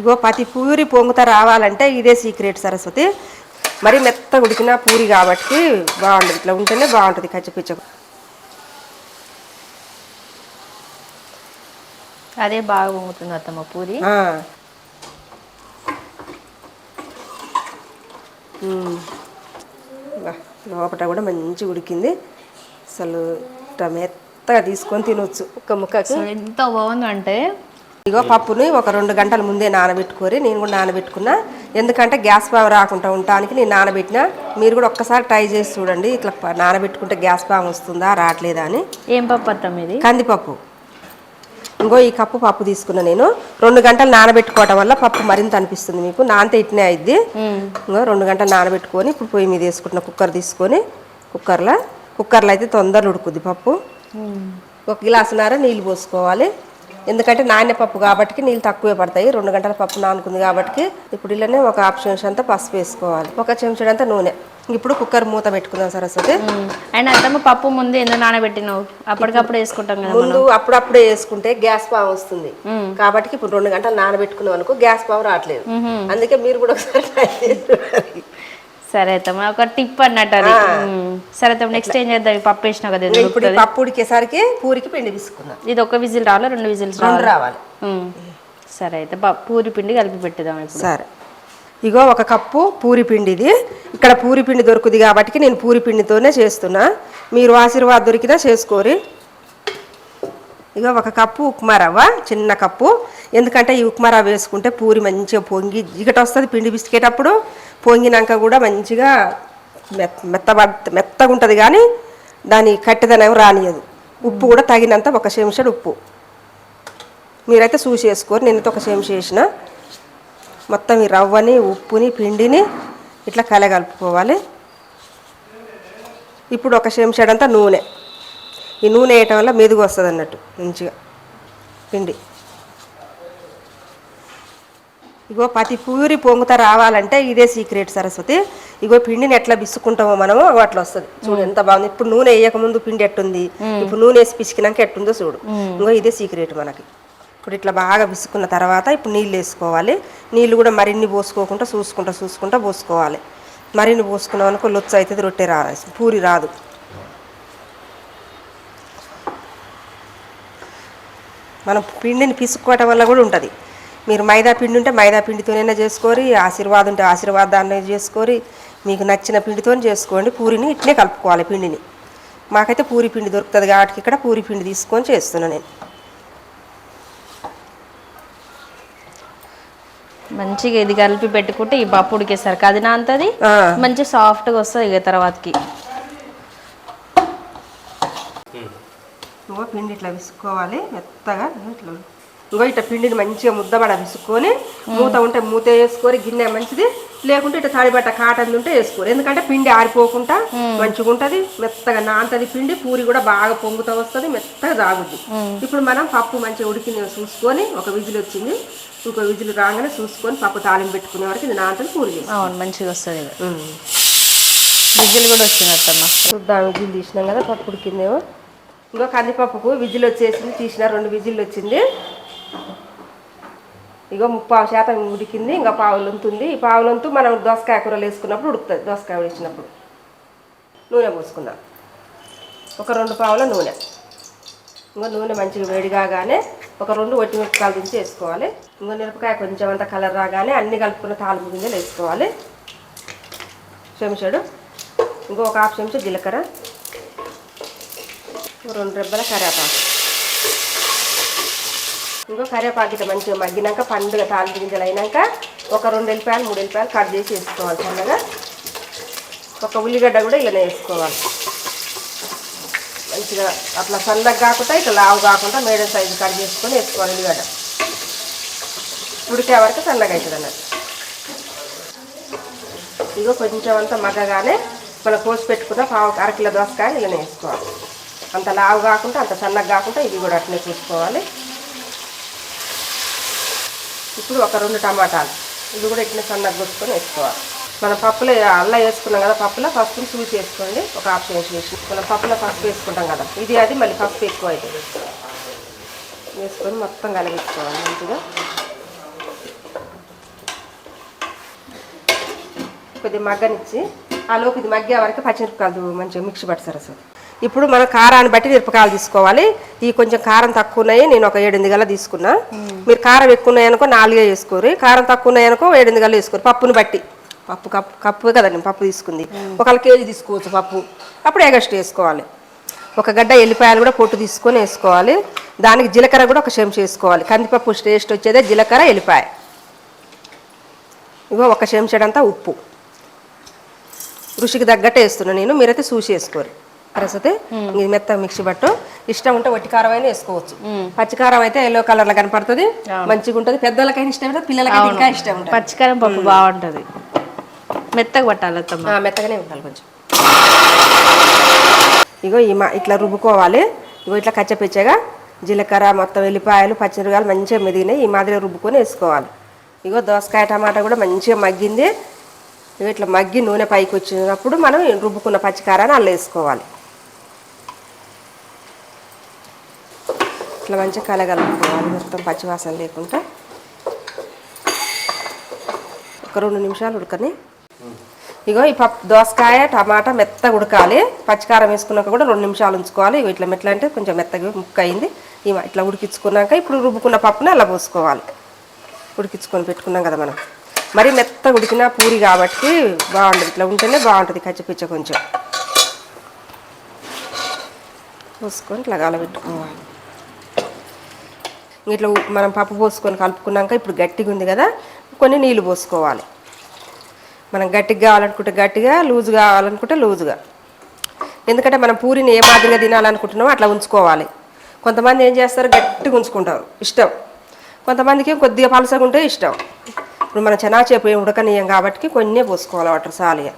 ఇగో పతి పూరి పొంగుతా రావాలంటే ఇదే సీక్రెట్ సరస్వతి. మరి మెత్త ఉడికిన పూరి కాబట్టి బాగుంటుంది. ఇట్లా ఉంటేనే బాగుంటుంది కచ్చిపిచ్చకు అదే బాగా పొంగుతుంది అత్తమ్మ పూరి. లోపట కూడా మంచి ఉడికింది. అసలు మెత్తగా తీసుకొని తినొచ్చు. ఒక్క ముక్కకి సో ఎంత బాగుందంటే ఇగో పప్పుని ఒక రెండు గంటల ముందే నానబెట్టుకోరి నేను కూడా నానబెట్టుకున్నా. ఎందుకంటే గ్యాస్ పాము రాకుండా ఉండటానికి నేను నానబెట్టినా. మీరు కూడా ఒక్కసారి ట్రై చేసి చూడండి. ఇట్లా నానబెట్టుకుంటే గ్యాస్ పాము వస్తుందా రావట్లేదా అని. ఏం పప్పు అత్తమ్మ ఇది? కందిపప్పు. ఇంకో ఈ కప్పు పప్పు తీసుకున్నా నేను. రెండు గంటలు నానబెట్టుకోవటం వల్ల పప్పు మరింత అనిపిస్తుంది మీకు. నానితే ఇట్నే అయిద్ది. ఇంకో రెండు గంటలు నానబెట్టుకొని ఇప్పుడు పొయ్యి మీద వేసుకుంటున్న. కుక్కర్ తీసుకొని కుక్కర్లో. కుక్కర్లో అయితే తొందరగా ఉడుకుద్ది పప్పు. ఒక గిలాసున్నర నీళ్ళు పోసుకోవాలి. ఎందుకంటే నాణ్య పప్పు కాబట్టి నీళ్ళు తక్కువే పడతాయి. రెండు గంటల పప్పు నానుకుంది కాబట్టి ఇప్పుడు ఇలానే ఒక హాఫ్ చెంచా అంతా పసుపు వేసుకోవాలి. ఒక చెంచాడంతా నూనె. ఇప్పుడు కుక్కర్ మూత పెట్టుకుందాం సరస్వతి. అండ్ అత్తమ్మ పప్పు ముందు ఎందుకు నానబెట్టినావు? అప్పటికప్పుడు వేసుకుంటాం కదా ముందు అప్పుడప్పుడే వేసుకుంటే గ్యాస్ పాము వస్తుంది. కాబట్టి ఇప్పుడు రెండు గంటలు నానబెట్టుకున్నాం అనుకో గ్యాస్ పాము రావట్లేదు. అందుకే మీరు కూడా ఒకసారి. సరే అత్తమ్మ ఒక టిప్ అన్నట్టు అది. సరే అత్తమ్మ నెక్స్ట్ ఏం చేద్దాం? పప్పు వేసినావు కదా ఇప్పుడు పప్పు ఉడికేసరికి పూరికి పిండి తీసుకున్నాం ఇది ఒక విజిల్ రావాలా రెండు విజిల్స్ రెండు రావాలి? సరే అయితే పూరి పిండి కలిపి పెట్టేద్దాం ఇప్పుడు. సరే. ఇగో ఒక కప్పు పూరి పిండి ఇది ఇక్కడ పూరి పిండి దొరుకుతుంది కాబట్టి నేను పూరి పిండితోనే చేస్తున్నా. మీరు ఆశీర్వాద్ దొరికినా చేసుకోరి. ఇగో ఒక కప్పు ఉప్మా రవ్వ చిన్న కప్పు. ఎందుకంటే ఈ ఉప్మా రవ్వ వేసుకుంటే పూరి మంచిగా పొంగి జిగట వస్తుంది పిండి పిసికేటప్పుడు పొంగినాక కూడా మంచిగా మెత్త మెత్తబ మెత్తగా ఉంటుంది కానీ దాని కట్టెదనం రానియదు. ఉప్పు కూడా తగినంత ఒక చెంచాడు ఉప్పు. మీరైతే చూసి వేసుకోరు నేనైతే ఒక చెంచా వేసిన. మొత్తం ఈ రవ్వని ఉప్పుని పిండిని ఇట్లా కలగలుపుకోవాలి. ఇప్పుడు ఒక చెంచాడంతా నూనె. ఈ నూనె వేయటం వల్ల మెదుగు వస్తుంది అన్నట్టు మంచిగా పిండి. ఇగో పతి పూరి పొంగుతా రావాలంటే ఇదే సీక్రెట్ సరస్వతి. ఇగో పిండిని ఎట్లా బిసుకుంటామో మనము అట్లా వస్తుంది. చూడు ఎంత బాగుంది. ఇప్పుడు నూనె వేయక ముందు పిండి ఎట్టుంది? ఇప్పుడు నూనె వేసి పిసికినాక ఎట్టుందో చూడు. ఇంకో ఇదే సీక్రెట్ మనకి. ఇప్పుడు ఇట్లా బాగా బిసుకున్న తర్వాత ఇప్పుడు నీళ్ళు వేసుకోవాలి. నీళ్ళు కూడా మరిన్ని పోసుకోకుండా చూసుకుంటా చూసుకుంటా పోసుకోవాలి. మరిన్ని పోసుకున్నాం అనుకో లొచ్చ అవుతుంది రొట్టె రాదు పూరి రాదు. మనం పిండిని పిసుక్కోవటం వల్ల కూడా ఉంటుంది. మీరు మైదా పిండి ఉంటే మైదా పిండితోనైనా చేసుకోరి ఆశీర్వాదం ఉంటే ఆశీర్వాదాన్ని చేసుకోరి మీకు నచ్చిన పిండితో చేసుకోండి. పూరిని ఇట్నే కలుపుకోవాలి పిండిని. మాకైతే పూరి పిండి దొరుకుతుంది కాబట్టి ఇక్కడ పూరి పిండి తీసుకొని చేస్తున్నాను నేను. మంచిగా ఇది కలిపి పెట్టుకుంటే ఈ పప్పు ఉడికేసరికి అది నాంతది ఆ. మంచి సాఫ్ట్గా వస్తుంది ఇక తర్వాతకి. పిండి ఇట్లా విసుక్కోవాలి మెత్తగా ఇట్లా ఇంకో ఇట్లా పిండిని మంచిగా ముద్దబడ విసుక్కొని మూత ఉంటే మూత వేసుకొని గిన్నె మంచిది. లేకుంటే ఇట్లా తాడిబట్ట కాటన్ ఉంటే వేసుకోరు. ఎందుకంటే పిండి ఆరిపోకుండా మంచిగా ఉంటుంది. మెత్తగా నాంతది పిండి పూరి కూడా బాగా పొంగుతూ వస్తుంది మెత్తగా సాగుద్ది ఇప్పుడు మనం పప్పు మంచిగా ఉడికింది చూసుకొని ఒక విజిల్ వచ్చింది. ఇంకో విజిల్ రాగానే చూసుకొని పప్పు తాలింపు పెట్టుకునే వరకు ఇది నాంతది పూరి అవును మంచిగా వస్తుంది విజిల్ కూడా వచ్చింది అత్తమ్మ. చూద్దాం విజిల్ తీసినాం కదా పప్పు ఉడికిందేమో. ఇంకో కందిపప్పుకు విజిల్ వచ్చేసింది తీసిన రెండు విజిల్ వచ్చింది. ఇగో ముప్పావు శాతం ఉడికింది ఇంకా పావులంతుంది. ఈ పావులంతు మనం దోసకాయ కూరలు వేసుకున్నప్పుడు ఉడుకుతుంది దోసకాయ ఉడిచినప్పుడు నూనె పోసుకుందాం. ఒక రెండు పావుల నూనె. ఇంకా నూనె మంచిగా వేడి కాగానే ఒక రెండు వట్టి మిరపకాయలు దించి వేసుకోవాలి. ఇంకో మిరపకాయ కొంచెం అంత కలర్ రాగానే అన్ని కలుపుకున్న తాలింపు గింజలు వేసుకోవాలి. చెంచాడు ఇంకో ఒక హాఫ్ చెంచా జీలకర్ర. రెండు రెబ్బల కరేపాకు ఇంకో కరివేపాకు ఇట్లా మంచిగా మగ్గినాక పండుగ తాలింపు గింజలు అయినాక ఒక రెండు వెళ్ళిపాయలు మూడు వెళ్ళిపాయలు కట్ చేసి వేసుకోవాలి సన్నగా. ఒక ఉల్లిగడ్డ కూడా ఇలానే వేసుకోవాలి. మంచిగా అట్లా సన్నగా కాకుండా ఇట్లా లావు కాకుండా మీడియం సైజు కట్ చేసుకొని వేసుకోవాలి ఉల్లిగడ్డ. ఉడికే వరకు సన్నగా అవుతుంది అన్నట్టు. ఇగో కొంచెం అంతా మగ్గగానే మనం కోసి పెట్టుకున్న పావు అరకిలో దోసకాయ ఇలానే వేసుకోవాలి. అంత లావు కాకుండా అంత సన్నగా కాకుండా ఇది కూడా అట్లనే చూసుకోవాలి. ఇప్పుడు ఒక రెండు టమాటాలు. ఇవి కూడా ఇట్లా సన్నగా కొట్టుకొని వేసుకోవాలి. మనం పప్పులో అల్లం వేసుకున్నాం కదా పప్పులో పసుపు చూసి వేసుకోండి. ఒక హాఫ్ ఇంచ్ వేసి మనం పప్పులో పప్పు వేసుకుంటాం కదా. ఇది అది మళ్ళీ పప్పు ఎక్కువ అవుతుంది. వేసుకొని మొత్తం కలిగించుకోవాలి మంచిగా. కొద్దిగా మగ్గనిచ్చి ఆ లోపు ఇది మగ్గే వరకు పచ్చిమిరపకాయలు మంచిగా మిక్స్ పడతారు అసలు. ఇప్పుడు మన కారాన్ని బట్టి మిరపకాయలు తీసుకోవాలి. ఈ కొంచెం కారం తక్కువ ఉన్నాయి నేను ఒక ఏడెనిమిది గల తీసుకున్నా. మీరు కారం ఎక్కువ ఉన్నాయి అనుకో నాలుగే వేసుకోరు కారం తక్కువ ఉన్నాయి అనుకో ఏడెనిమిది గల వేసుకోరు పప్పుని బట్టి. పప్పు కప్పు కప్పు కదండి పప్పు తీసుకుంది. ఒకళ్ళ కేజీ తీసుకోవచ్చు పప్పు. అప్పుడు ఎగస్ట్ వేసుకోవాలి. ఒక గడ్డ ఎల్లిపాయలు కూడా పొట్టు తీసుకొని వేసుకోవాలి. దానికి జీలకర్ర కూడా ఒక చెంచా వేసుకోవాలి. కందిపప్పు టేస్ట్ వచ్చేదే జీలకర్ర ఎల్లిపాయ. ఇగో ఒక చెంచాడంతా ఉప్పు. రుచికి తగ్గట్టు వేస్తున్నాను నేను. మీరైతే చూసి వేసుకోరు అరసతే ఇది మెత్త మిక్సీ పట్టు ఇష్టం ఉంటే వట్టి కారం అయినా వేసుకోవచ్చు. పచ్చికారం అయితే ఎల్లో కలర్లో కనపడుతుంది. మంచిగా ఉంటుంది. పెద్దలకైనా ఇష్టం ఉంటుంది పిల్లలకైతే ఇంకా ఇష్టం ఉంటుంది. పచ్చికారం పప్పు బాగుంటది. మెత్తగా పట్టాలి మెత్తగానే ఉండాలి కొంచెం. ఇగో ఈ మా ఇట్లా రుబ్బుకోవాలి. ఇగో ఇట్లా కచ్చపిచ్చగా జీలకర్ర మొత్తం వెల్లిపాయలు పచ్చిమిరకాయలు మంచిగా మెదిగినాయి. ఈ మాదిరిగా రుబ్బుకొని వేసుకోవాలి. ఇగో దోసకాయ టమాటా కూడా మంచిగా మగ్గింది. ఇగో ఇట్లా మగ్గి నూనె పైకి వచ్చినప్పుడు మనం రుబ్బుకున్న పచ్చికారాన్ని అల్ల ఇట్లా మంచిగా కలగలుపుకోవాలి మొత్తం పచ్చివాసన లేకుండా ఒక రెండు నిమిషాలు ఉడకని. ఇగో ఈ పప్పు దోసకాయ టమాటా మెత్తగా ఉడకాలి. పచ్చికారం వేసుకున్నాక కూడా రెండు నిమిషాలు ఉంచుకోవాలి. ఇగో ఇట్లా మెట్ల అంటే కొంచెం మెత్తగా ముక్క అయింది ఇట్లా ఉడికించుకున్నాక ఇప్పుడు రుబ్బుకున్న పప్పుని అలా పోసుకోవాలి. ఉడికించుకొని పెట్టుకున్నాం కదా మనం. మరి మెత్తగా ఉడికిన పూరి కాబట్టి బాగుంటుంది ఇట్లా ఉంటేనే బాగుంటుంది కచ్చిపిచ్చ కొంచెం. పోసుకొని ఇట్లా గలబెట్టుకోవాలి. ఇట్లా మనం పప్పు పోసుకొని కలుపుకున్నాక ఇప్పుడు గట్టిగా ఉంది కదా కొన్ని నీళ్ళు పోసుకోవాలి. మనం గట్టిగా కావాలనుకుంటే గట్టిగా లూజు కావాలనుకుంటే లూజుగా. ఎందుకంటే మనం పూరిని ఏ మాదిరిగా తినాలనుకుంటున్నామో అట్లా ఉంచుకోవాలి. కొంతమంది ఏం చేస్తారు? గట్టిగా ఉంచుకుంటారు. ఇష్టం. కొంతమందికి కొద్దిగా పలసగా ఉంటే ఇష్టం. ఇప్పుడు మన చెనాచేపు ఏం ఉడకనీయం కాబట్టి కొన్ని పోసుకోవాలి వాటర్ సాలిగా.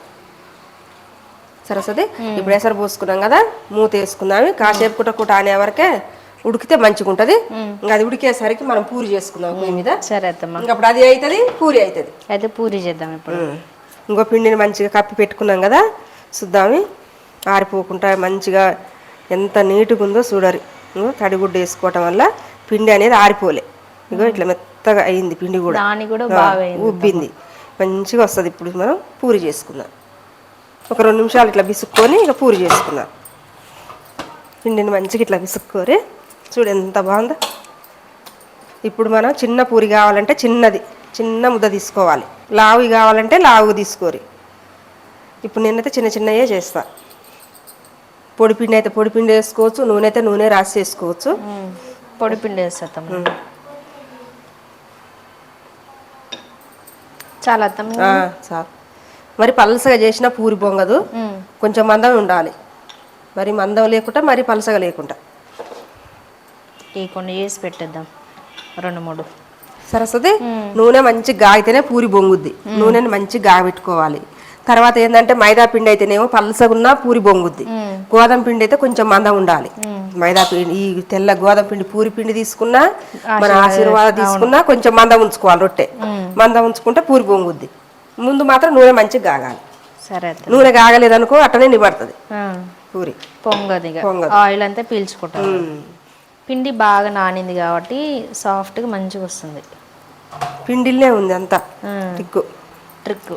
సరస్వతి ఇప్పుడు ఎసరు పోసుకున్నాం కదా మూత వేసుకుందాం. కాసేపు కుట కుట అనే వరకే ఉడికితే మంచిగా ఉంటుంది ఇంకా అది ఉడికేసరికి మనం పూరి చేసుకుందాం పొయ్యి మీద. సరే అత్తమ్మ. ఇంకా అప్పుడు అది అవుతుంది పూరి అవుతుంది అయితే పూరి చేద్దాం ఇప్పుడు. ఇంకో పిండిని మంచిగా కప్పి పెట్టుకున్నాం కదా చూద్దామి. ఆరిపోకుండా మంచిగా ఎంత నీట్గా ఉందో చూడరు. ఇంకో తడిగుడ్డ వేసుకోవటం వల్ల పిండి అనేది ఆరిపోలే. ఇగో ఇట్లా మెత్తగా అయింది పిండి కూడా. ఉబ్బింది మంచిగా వస్తుంది ఇప్పుడు మనం పూరి చేసుకుందాం. ఒక రెండు నిమిషాలు ఇట్లా బిసుక్కొని ఇక పూరి చేసుకుందాం. పిండిని మంచిగా ఇట్లా బిసుక్కోరి చూడు ఎంత బాగుందో. ఇప్పుడు మనం చిన్న పూరి కావాలంటే చిన్నది చిన్న ముద్ద తీసుకోవాలి. లావువి కావాలంటే లావుగా తీసుకోరి. ఇప్పుడు నేనైతే చిన్న చిన్నయే చేస్తా. పొడి పిండి అయితే పొడి పిండి వేసుకోవచ్చు నూనె అయితే నూనె రాసి వేసుకోవచ్చు. ఉమ్. పొడి పిండి వేస్తా అత్తమ్మ చాలా చాలు. మరి పలసగా చేసిన పూరి పొంగదు. కొంచెం మందం ఉండాలి. మరి మందం లేకుండా మరి పలసగా లేకుండా. ఈ కొన్ని చేసి పెట్టేద్దాం. రెండు మూడు. సరస్వతి నూనె మంచి గాగితేనే పూరి బొంగుద్ది. నూనెని మంచి గాగబెట్టుకోవాలి తర్వాత ఏంటంటే మైదా పిండి అయితేనేమో పలసగున్నా పూరి బొంగుద్ది. గోధుమ పిండి అయితే కొంచెం మందం ఉండాలి. మైదా పిండి ఈ తెల్ల గోధుమ పిండి పూరి పిండి తీసుకున్నా మన ఆశీర్వాద తీసుకున్నా కొంచెం మందం ఉంచుకోవాలి రొట్టె. మందం ఉంచుకుంటే పూరి బొంగుద్ది. ముందు మాత్రం నూనె మంచిగా గాగాలి. సరే నూనె గాగలేదనుకో అట్టనే నిబడుతుంది. పూరి. పొంగదు పొంగదు. ఆయిల్ అంతా పీల్చుకుంటాం పిండి బాగా నానింది కాబట్టి సాఫ్ట్గా మంచిగా వస్తుంది. పిండిల్లే ఉంది అంతా. టిక్కు ట్రిక్.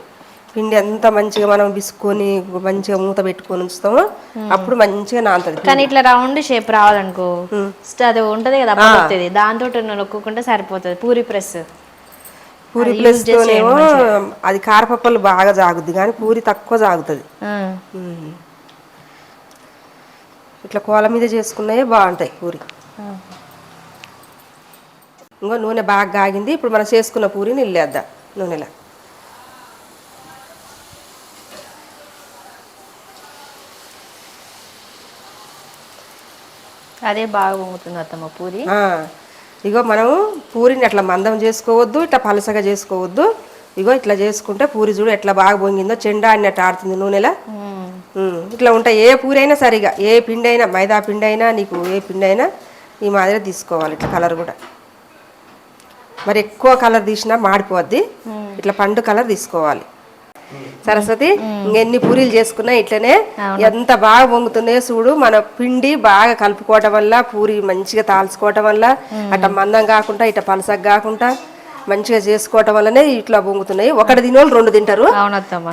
పిండి ఎంత మంచిగా మనం బిసుకొని మంచిగా మూత పెట్టుకొని ఉంచుతామో. అప్పుడు మంచిగా నానుతుంది కానీ ఇట్లా రౌండ్ షేప్ రావాలనుకో అది ఉంటది కదా అప్పుడు దాంతో నొక్కుంటే సరిపోతుంది. పూరి ప్రెస్. పూరి ప్లస్ తోనేమో అది కారపప్పలు బాగా జాగుద్ది కానీ పూరి తక్కువ జాగుతుంది. ఇట్లా కోల మీద చేసుకున్నాయే బాగుంటాయి పూరి. ఇంకో నూనె బాగా కాగింది ఇప్పుడు మనం చేసుకున్న పూరిని ఇల్లేద్దాం. నూనెలో? అదే బాగా పొంగుతుంది అత్తమ్మ పూరి. ఇగో మనం పూరిని అట్లా మందం చేసుకోవద్దు ఇట్లా పలసగా చేసుకోవద్దు. ఇగో ఇట్లా చేసుకుంటే పూరి చూడు ఎట్లా బాగా పొంగిందో చెండా అన్నట్టు ఆడుతుంది నూనెలో? ఇట్లా ఉంటాయి ఏ పూరి అయినా సరిగా ఏ పిండి అయినా మైదా పిండి అయినా నీకు ఏ పిండి అయినా ఈ మాదిరి తీసుకోవాలి ఇట్లా కలర్ కూడా. మరి ఎక్కువ కలర్ తీసినా మాడిపోద్ది. ఇట్లా పండు కలర్ తీసుకోవాలి. సరస్వతి ఇంకెన్ని పూరీలు చేసుకున్నా ఇట్లనే ఎంత బాగా పొంగుతున్నాయో చూడు మన పిండి బాగా కలుపుకోవటం వల్ల పూరి మంచిగా తాల్చుకోవటం వల్ల అట్ట మందం కాకుండా ఇట్ట పలసగా కాకుండా మంచిగా చేసుకోవటం వల్లనే ఇట్లా పొంగుతున్నాయి ఒకటి తినోళ్ళు రెండు తింటారు.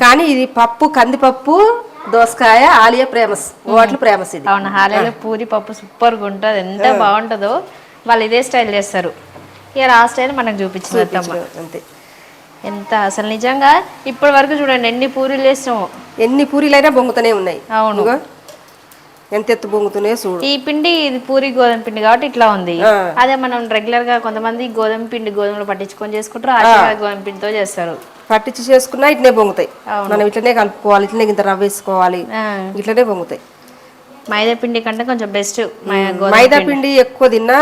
కానీ ఇది పప్పు కందిపప్పు దోసకాయ ఆలియా ప్రేమస్ ఓట్లు ప్రేమస్ ఇది. అవును హాలీలో పూరి పప్పు సూపర్గా ఉంటుంది. ఎంత బాగుంటుందో వాళ్ళు ఇదే స్టైల్ చేస్తారు. ఇక ఆ స్టైల్ మనకు అత్తమ్మ. అంతే. ఎంత అసలు నిజంగా ఇప్పటి వరకు చూడండి ఎన్ని పూరీలు వేసినాము ఎన్ని పూరీలైనా బొంగుతూనే ఉన్నాయి. అవును. ఎంత ఎత్తు బొంగుతున్నాయో చూడు. ఈ పిండి ఇది పూరి గోధుమ పిండి కాబట్టి ఇట్లా ఉంది. ఆ. అదే మనం రెగ్యులర్గా కొంతమంది గోధుమ పిండి గోధుమలు పట్టించుకొని చేసుకుంటారు ఆశీర్వాద గోధుమ పిండితో చేస్తారు. పట్టించి చేసుకున్నా ఇట్లనే అవును. మనం ఇట్లనే కలుపుకోవాలి ఇట్లనే ఇంత రవ్వ వేసుకోవాలి. ఇట్లనే బొంగుతాయి మైదా పిండి కంటే కొంచెం బెస్ట్ మైదా పిండి. ఎక్కువ తిన్నా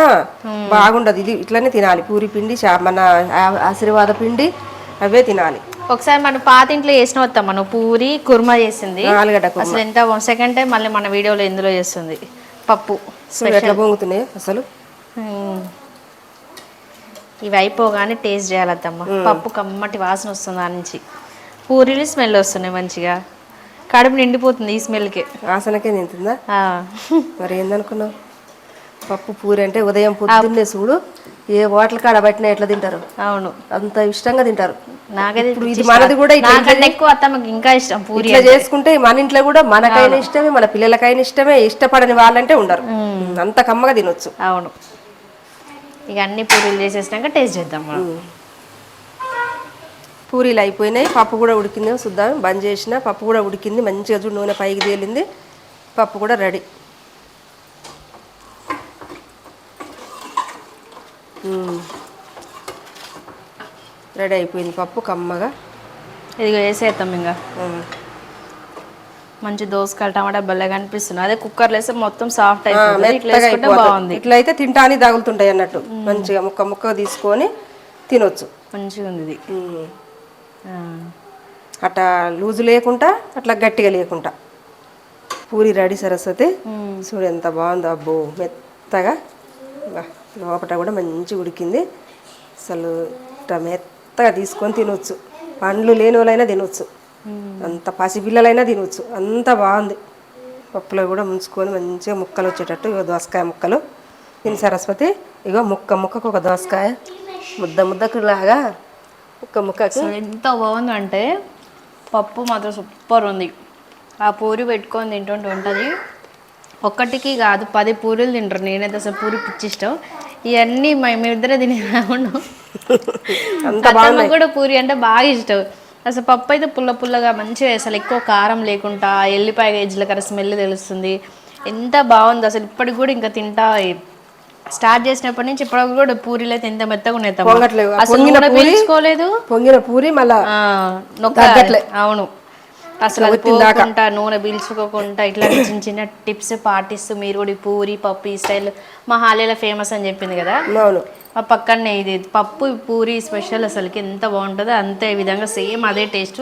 బాగుండదు. ఇది ఇట్లనే తినాలి. పూరి పిండి మన ఆశీర్వాద పిండి అవే తినాలి. ఒకసారి మనం పాత ఇంట్లో చేసిన వస్తాం మనం పూరి కుర్మా చేసింది. అసలు ఎంత సెకండ్ టైం మళ్ళీ మన వీడియోలో ఇందులో చేస్తుంది. పప్పు ఎట్లా బొంగుతున్నాయి అసలు. ఇవి అయిపోగానే టేస్ట్ చేయాలత్తమ్మ పప్పు కమ్మటి వాసన వస్తుంది ఆ నుంచి. పూరీలు స్మెల్ వస్తున్నాయి మంచిగా. కడుపు నిండిపోతుంది ఈ స్మెల్కి ఆసనకే తింటుందా మరి ఏందనుకున్నావు? పప్పు పూరి అంటే ఉదయం పొద్దున్నే చూడు ఏ హోటల్ కాడ పట్టినా ఎట్లా తింటారు? అవును. అంత ఇష్టంగా తింటారు. నాకైతే ఇది మనది కూడా ఎక్కువ అత్తమ్మకి ఇంకా ఇష్టం పూరి చేసుకుంటే మన ఇంట్లో కూడా మనకైనా ఇష్టమే మన పిల్లలకైనా ఇష్టమే ఇష్టపడని వాళ్ళంటే ఉండరు. అంత కమ్మగా తినొచ్చు. అవును. ఇక అన్ని పూరీలు చేసేసినాక టేస్ట్ చేద్దాం మనం. పూరీలు అయిపోయినాయి. పప్పు కూడా ఉడికింది. చూద్దాం. బంద్ చేసిన పప్పు కూడా ఉడికింది. మంచిగా చూడు నూనె పైకి తేలింది. పప్పు కూడా రెడీ. రెడీ అయిపోయింది పప్పు కమ్మగా. ఇదిగో వేసేద్దాం ఇంకా. మంచి దోసకాయలు టమాటా బల్లగా అనిపిస్తుంది. అదే కుక్కర్లో వేస్తే మొత్తం సాఫ్ట్ అయిపోతుంది. బాగుంది ఇట్లా అయితే తింటాని తగులుతుంటాయి అన్నట్టు. మంచిగా ముక్క ముక్క తీసుకొని తినొచ్చు. మంచిగా ఉంది ఇది. అట్లా లూజు లేకుండా అట్లా గట్టిగా లేకుండా. పూరి రెడీ సరస్వతి. చూడు ఎంత బాగుందో. అబ్బో మెత్తగా. లోపట కూడా మంచి ఉడికింది. అసలు ఇట్లా మెత్తగా తీసుకొని తినొచ్చు. పండ్లు లేని వాళ్ళైనా తినొచ్చు. అంత పసిపిల్లలైనా తినొచ్చు. అంత బాగుంది. పప్పులో కూడా ముంచుకొని మంచిగా ముక్కలు వచ్చేటట్టు ఇగో దోసకాయ ముక్కలు. తిని సరస్వతి ఇగో ముక్క ముక్కకు ఒక దోసకాయ ముద్ద ముద్దకు లాగా ముక్క ముక్కకు. అసలు ఎంత బాగుంది అంటే పప్పు మాత్రం సూపర్ ఉంది. ఆ పూరి పెట్టుకొని తింటుంటే ఉంటుంది. ఒక్కటికి కాదు పది పూరీలు తింటారు. నేనైతే అసలు పూరి పిచ్చి ఇష్టం. ఇవన్నీ మేమిద్దరే తినే అత్తమ్మకు కూడా పూరి అంటే బాగా ఇష్టం. అసలు పప్పు అయితే పుల్ల పుల్లగా మంచిగా అసలు ఎక్కువ కారం లేకుండా ఎల్లిపాయ జీలకర్ర స్మెల్ తెలుస్తుంది. ఎంత బాగుంది అసలు ఇప్పటికి కూడా ఇంకా తింటా స్టార్ట్ చేసినప్పటి నుంచి ఇప్పటికి కూడా పూరీలు అయితే ఎంత మెత్తగా ఉన్నాయి అసలు పొంగిన పూరి- పీల్చుకోలేదు. పొంగిన పూరి మళ్ళా. అవును. అసలు అది పోకుండా నూనె పీల్చుకోకుండా ఇట్లాంటి చిన్న చిన్న టిప్స్ పాటిస్తూ మీరు కూడా పూరి పప్పు ఈ స్టైల్ మా హాలీలో ఫేమస్ అని చెప్పింది కదా? అవును. మా పక్కనే ఇది పప్పు పూరి స్పెషల్ అసలుకి ఎంత బాగుంటుందో అంతే విధంగా సేమ్ అదే టేస్ట్.